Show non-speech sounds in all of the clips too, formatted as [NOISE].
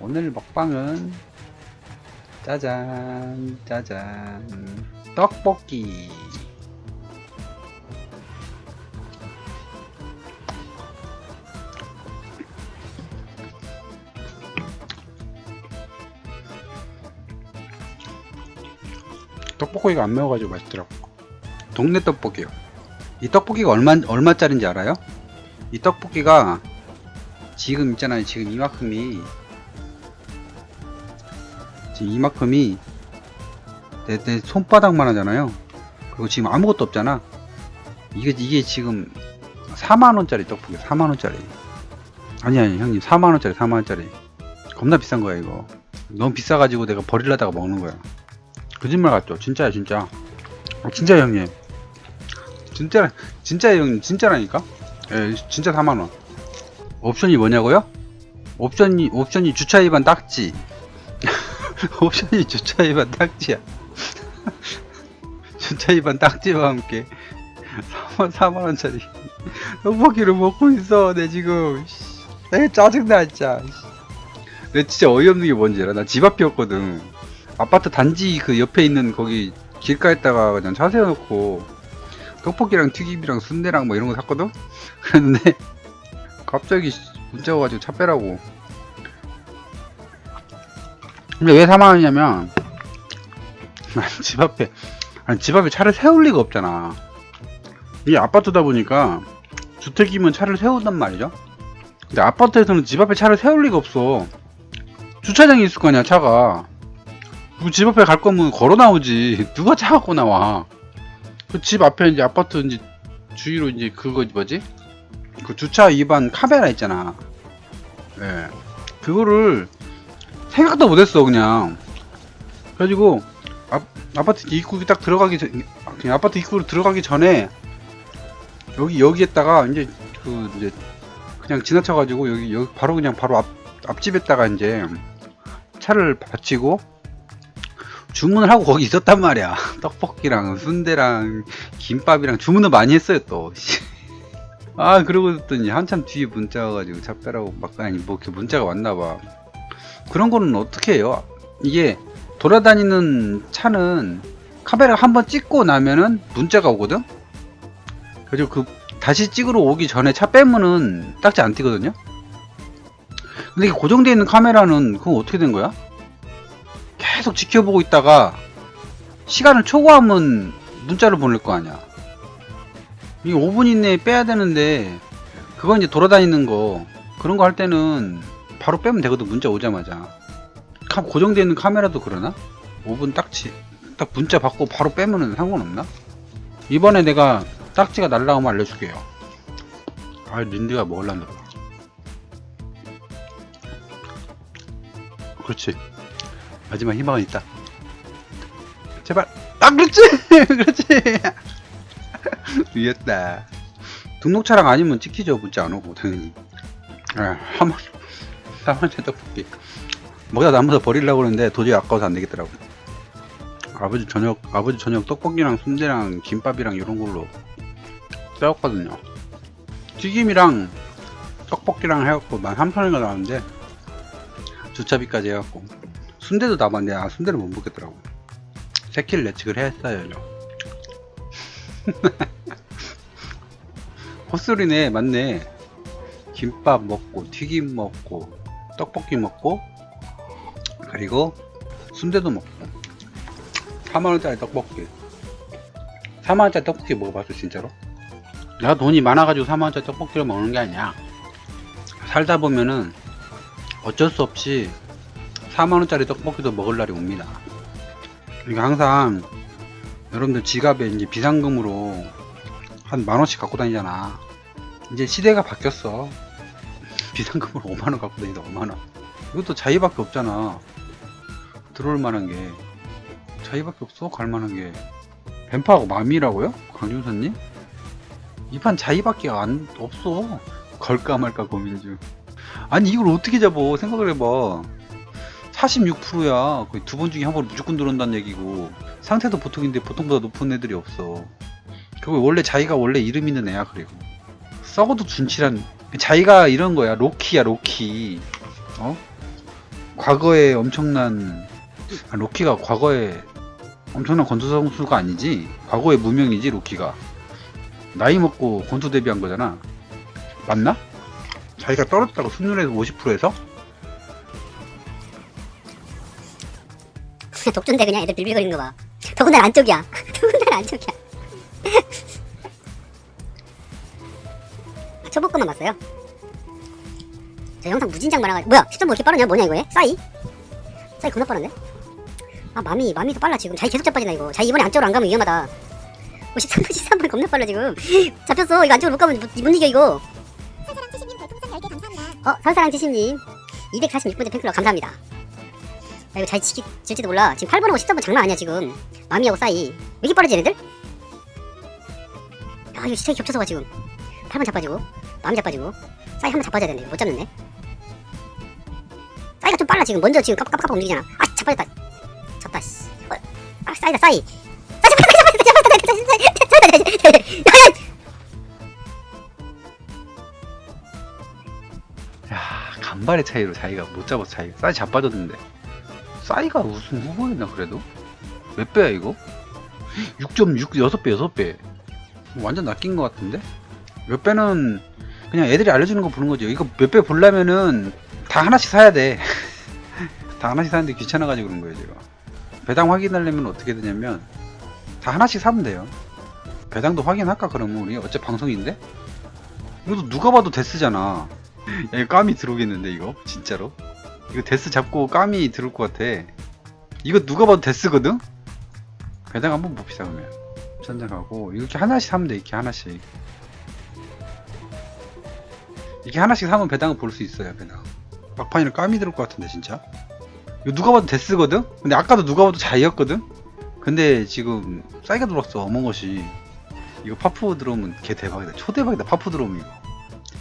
오늘 먹방은 짜잔 짜잔. 떡볶이. 떡볶이가 안 매워가지고 맛있더라고. 동네 떡볶이요. 이 떡볶이가 얼마 얼마짜린지 알아요? 이 떡볶이가 지금 있잖아요. 지금 이만큼이 이만큼이 내, 내 손바닥만 하잖아요. 그리고 지금 아무것도 없잖아. 이게 이게 지금 4만원짜리 떡볶이 4만원짜리. 아니 아니 형님 4만원짜리 4만원짜리. 겁나 비싼 거야 이거. 너무 비싸가지고 내가 버리려다가 먹는 거야. 거짓말 같죠? 진짜야 진짜. 어, 진짜 형님. 진짜 진짜 형님 진짜라니까? 예 진짜 4만원. 옵션이 뭐냐고요? 옵션이 옵션이 주차 위반 딱지 [LAUGHS] 옵션이 주차 위반 딱지야. [LAUGHS] 주차 위반 딱지와 함께. 4만 4만 원짜리. 떡볶이를 먹고 있어 내 지금. 씨, 내 짜증나 진짜. 내 진짜 어이없는 게 뭔지 알아? 나 집 앞이었거든. 아파트 단지 그 옆에 있는 거기 길가에다가 그냥 차 세워놓고 떡볶이랑 튀김이랑 순대랑 뭐 이런 거 샀거든? [LAUGHS] 그랬는데 갑자기 문자 와가지고 차 빼라고 근데 왜 4만원이냐면 [LAUGHS] 집 앞에 아니 집 앞에 차를 세울 리가 없잖아. 이게 아파트다 보니까 주택이면 차를 세운단 말이죠. 근데 아파트에서는 집 앞에 차를 세울 리가 없어. 주차장이 있을 거 아니야 차가. 그집 앞에 갈 거면 걸어 나오지. [LAUGHS] 누가 차 갖고 나와? 그 집 앞에 이제 아파트 이제 주위로 이제 그거 뭐지? 그 주차 위반 카메라 있잖아. 예. 그거를 생각도 못했어 그냥. 그래가지고 아, 아파트 입구 딱 들어가기 전, 그냥 아파트 입구로 들어가기 전에 여기 여기에다가 이제 그 이제 그냥 지나쳐가지고 여기 여기 바로 그냥 바로 앞 앞집에다가 이제 차를 받치고 주문을 하고 거기 있었단 말이야. [LAUGHS] 떡볶이랑 순대랑 김밥이랑 주문을 많이 했어요 또. [LAUGHS] 아 그러고 있더니 한참 뒤에 문자 와가지고 차 빼라고 막 아니 뭐 이렇게 문자가 왔나봐 그런 거는 어떻게 해요? 이게 돌아다니는 차는 카메라 한번 찍고 나면은 문자가 오거든? 그리고 그 다시 찍으러 오기 전에 차 빼면은 딱지 안 띄거든요? 근데 이게 고정되어 있는 카메라는 그건 어떻게 된 거야? 계속 지켜보고 있다가 시간을 초과하면 문자를 보낼 거 아니야. 이게 5분 이내에 빼야 되는데 그건 이제 돌아다니는 거. 그런 거 할 때는 바로 빼면 되거든 문자 오자마자 카- 고정되어 있는 카메라도 그러나? 5분 딱지 딱 문자 받고 바로 빼면은 상관없나? 이번에 내가 딱지가 날라오면 알려줄게요 아 린드가 먹을란다 그렇지 마지막 희망은 있다 제발 아 그렇지 [LAUGHS] 그렇지 [LAUGHS] 위였다. 등록차랑 아니면 찍히죠. 문자 안 오고 당연히. 아, 한 번 사만째 떡볶이. 먹다 남아서 버리려고 그러는데 도저히 아까워서 안 되겠더라고. 아버지 저녁 아버지 저녁 떡볶이랑 순대랑 김밥이랑 이런 걸로 싸웠거든요. 튀김이랑 떡볶이랑 해갖고 만 3천원인가 나왔는데 주차비까지 해갖고 순대도 남았는데 아 순대를 못 먹겠더라고. 새끼를 예측을 했어요. [LAUGHS] 헛소리네 맞네 김밥 먹고 튀김 먹고 떡볶이 먹고 그리고 순대도 먹고 4만원짜리 떡볶이 4만원짜리 떡볶이 먹어봤어 진짜로? 내가 돈이 많아가지고 4만원짜리 떡볶이를 먹는 게 아니야 살다 보면은 어쩔 수 없이 4만원짜리 떡볶이도 먹을 날이 옵니다 그러니까 항상 여러분들 지갑에 이제 비상금으로 한 만원씩 갖고 다니잖아. 이제 시대가 바뀌었어. 비상금으로 5만원 갖고 다니다 5만원. 이것도 자기밖에 없잖아. 들어올 만한 게. 자기밖에 없어, 갈 만한 게. 뱀파하고 맘이라고요? 강준선님? 이 판 자기밖에 안, 없어. 걸까 말까 고민 중. 아니, 이걸 어떻게 잡어? 생각을 해봐. 46%야. 거의 두 번 중에 한 번 무조건 들어온다는 얘기고. 상태도 보통인데 보통보다 높은 애들이 없어. 그거 원래 자기가 원래 이름 있는 애야 그리고 썩어도 준치란 자기가 이런 거야 로키야 로키 어 과거에 엄청난 아, 로키가 과거에 엄청난 권투 선수가 아니지 과거의 무명이지 로키가 나이 먹고 권투 데뷔한 거잖아 맞나? 자기가 떨어졌다고 승률에서 50%에서? 독존데 그냥 애들 빌빌거리는 거 봐. [LAUGHS] 더군다나 안쪽이야. [LAUGHS] 더군다나 안쪽이야. [LAUGHS] 것만 봤어요. 저 영상 무진장 많아가지고 뭐야? 시점 뭐 이렇게 빠르냐? 뭐냐 이거 해? 싸이? 싸이 겁나 빠른데? 아 마미 마미도 빨라 지금 자기 계속 자빠지나 이거 자기 이번에 안쪽으로 안 가면 위험하다 어 13분 13분 [LAUGHS] 겁나 빨라 지금 [LAUGHS] 잡혔어 이거 안쪽으로 못 가면 못, 못 이겨 이거 설사랑 치시님 별풍선 10개 감사합니다. 어 설사랑 지심님 246번째 팬클럽 감사합니다 야 이거 잘 지기, 질지도 몰라 지금 8번하고 10번은 장난 아니야 지금 마미하고 싸이 왜 이렇게 빠르지 얘네들? 야 이거 시작이 겹쳐서 가 지금 8번 자빠지고 마미 자빠지고. 싸이 한번 자빠져야 되네 못 잡는데. 싸이가 좀 빨라 지금. 먼저 지금 깜깜깜 움직이잖아. 아 자빠졌다 졌다 씨. 어, 아 싸이다 싸이. 싸이 자빠졌다 자빠졌다 자빠졌다 야 간발의 차이로 자기가 못 잡아서 자기가 싸이 자빠졌는데. 싸이가 우승 후보였나 그래도? 몇 배야 이거? 6.6 6배 6배. 완전 낚인 것 같은데? 몇 배는 그냥 애들이 알려주는 거 보는 거죠. 이거 몇 배 보려면은 다 하나씩 사야 돼 다 [LAUGHS] 하나씩 사는데 귀찮아가지고 그런 거예요 제가 배당 확인하려면 어떻게 되냐면 다 하나씩 사면 돼요. 배당도 확인할까 그러면 우리? 어째 방송인데? 이것도 누가 봐도 데스잖아. [LAUGHS] 야, 이거 까미 들어오겠는데 이거? 진짜로? 이거 데스 잡고 까미 들어올 것 같아. 이거 누가 봐도 데스거든? 배당 한번 봅시다 그러면. 선정하고. 이렇게 하나씩 사면 돼 이렇게 하나씩 이렇게 하나씩 사면 배당을 볼 수 있어요 배당 막판이랑 까미 들어올 것 같은데 진짜. 이거 누가 봐도 데스거든? 근데 아까도 누가 봐도 자이였거든? 근데 지금 싸이가 들어왔어 어몽것이 이거 파프 들어오면 개 대박이다. 초대박이다 파프 들어오면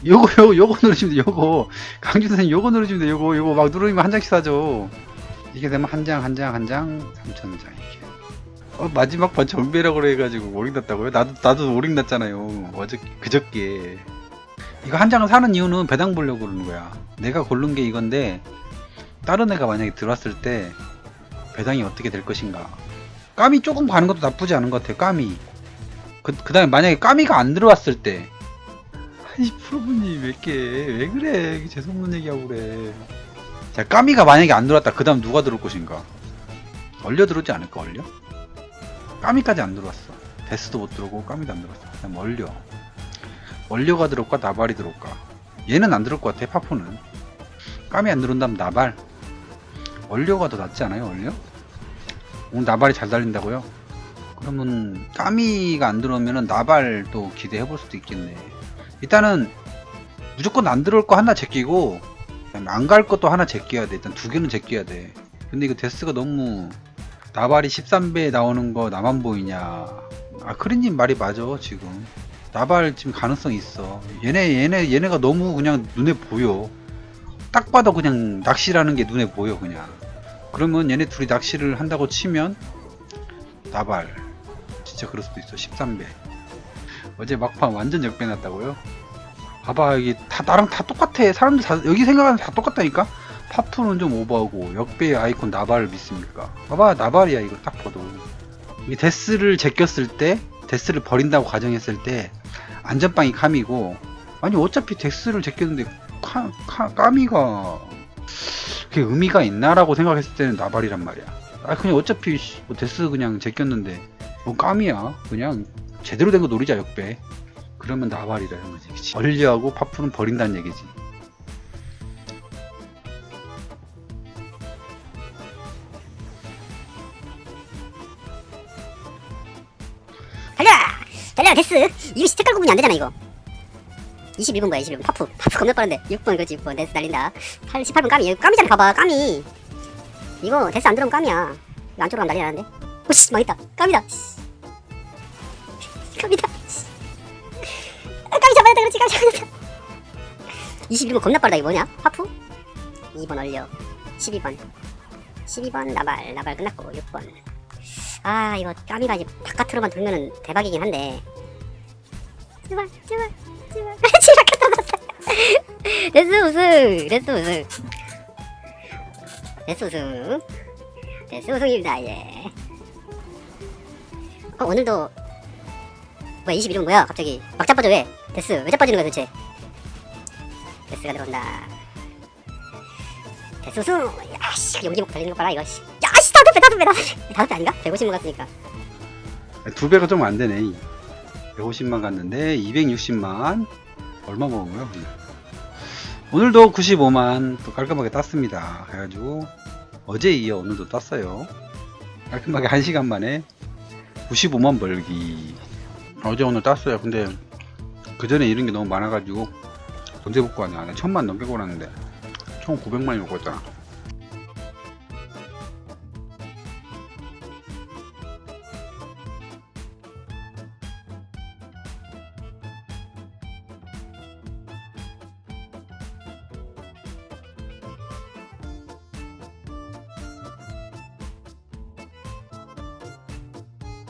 이거 요거 [LAUGHS] 요거 요거 누르시면 돼 요거. 강준 선생님 요거 누르시면 돼 요거 요거 막 누르면 한 장씩 사죠 이게 되면 한 장 한 장 한장 3천 장 이렇게. 어 마지막 판 정배라고 해가지고 오링 났다고요? 나도 나도 오링 났잖아요. 어저 그저께 이거 한 장을 사는 이유는 배당 보려고 그러는 거야. 내가 고른 게 이건데 다른 애가 만약에 들어왔을 때 배당이 어떻게 될 것인가. 까미 조금 가는 것도 나쁘지 않은 것 같아요 까미 그, 그 다음에 만약에 까미가 안 들어왔을 때. 아니 프로분이 몇개왜 그래? 재수없는 얘기하고 그래. 자 까미가 만약에 안 들어왔다 그 다음 누가 들어올 것인가? 얼려 들어오지 않을까 얼려? 까미까지 안 들어왔어. 데스도 못 들어오고 까미도 안 들어왔어. 그냥 얼려 얼려가 들어올까 나발이 들어올까 얘는 안 들어올 것 같아 파포는 까미 안 들어온다면 나발 얼려가 더 낫지 않아요 얼려? 오늘 나발이 잘 달린다고요? 그러면 까미가 안 들어오면은 나발도 기대해 볼 수도 있겠네. 일단은 무조건 안 들어올 거 하나 제끼고 안 갈 것도 하나 제껴야 돼. 일단 두 개는 제껴야 돼. 근데 이거 데스가 너무 나발이 13배에 나오는 거 나만 보이냐. 아 크린님 말이 맞아 지금. 나발 지금 가능성 있어. 얘네 얘네 얘네가 너무 그냥 눈에 보여. 딱 봐도 그냥 낚시라는 게 눈에 보여 그냥. 그러면 얘네 둘이 낚시를 한다고 치면 나발 진짜 그럴 수도 있어 13배 어제 막판 완전 역배 났다고요? 봐봐 여기 다 나랑 다 똑같아 사람들 다 여기 생각하는 다 똑같다니까 파프는 좀 오버하고 역배 아이콘 나발을 믿습니까 봐봐 나발이야 이거 딱 봐도 이 데스를 제꼈을 때 데스를 버린다고 가정했을 때 안전빵이 카미고. 아니 어차피 데스를 제꼈는데 카, 카, 까미가 그게 의미가 있나라고 생각했을 때는 나발이란 말이야. 아 그냥 어차피 씨, 뭐 데스 그냥 제꼈는데 뭐 까미야? 그냥 제대로 된 거 노리자 역배. 그러면 나발이라는 거지 그치? 얼리하고 파프는 버린다는 얘기지 달려 데스! 이거 시작할 구분이 안 되잖아 이거. 21분 뭐야 21분. 파프. 파프 겁나 빠른데. 6번 그렇지 6번 데스 달린다. 8, 18분 까미 까미잖아 봐봐 까미 이거 데스 안 들어오면 까미야. 이거 안쪽으로 가면 난리 나는데. 오씨 망했다. 까미다. 씨. 까미다 까미 잡아야 돼 그렇지 까미 잡아야 돼. 21분 겁나 빠르다 이거 뭐냐? 파프? 2번 얼려. 12번. 12번 나발. 나발 끝났고 6번 아 이거 이제 바깥으로만 돌면은 대박이긴 한데 제발 제발 제발 갖다 놨어 레스 우승 레스 우승 데스 우승. 데스 우승입니다, 예. 어, 오늘도, 뭐야, 21분 뭐야, 갑자기. 막 자빠져, 왜? 데스, 왜 자빠지는 거야, 도대체? 데스가 들어온다. 데스 우승! 야, 씨, 용기 먹고 달리는 거 봐라, 이거, 씨. 야, 씨, [LAUGHS] 다섯 배, 다섯 배, 다섯 배. 아닌가? 150만 갔으니까. 두 배가 좀 안 되네. 150만 갔는데 260만 얼마 먹은 거야? 오늘? 오늘도 95만 또 깔끔하게 땄습니다. 그래가지고 어제 이어 오늘도 땄어요. 깔끔하게 1시간 만에 95만 벌기. 어제 오늘 땄어요. 근데 그 전에 이런 게 너무 많아가지고 언제 복구 하냐. 나 천만 넘게 걸었는데 총 900만이 먹고 있잖아.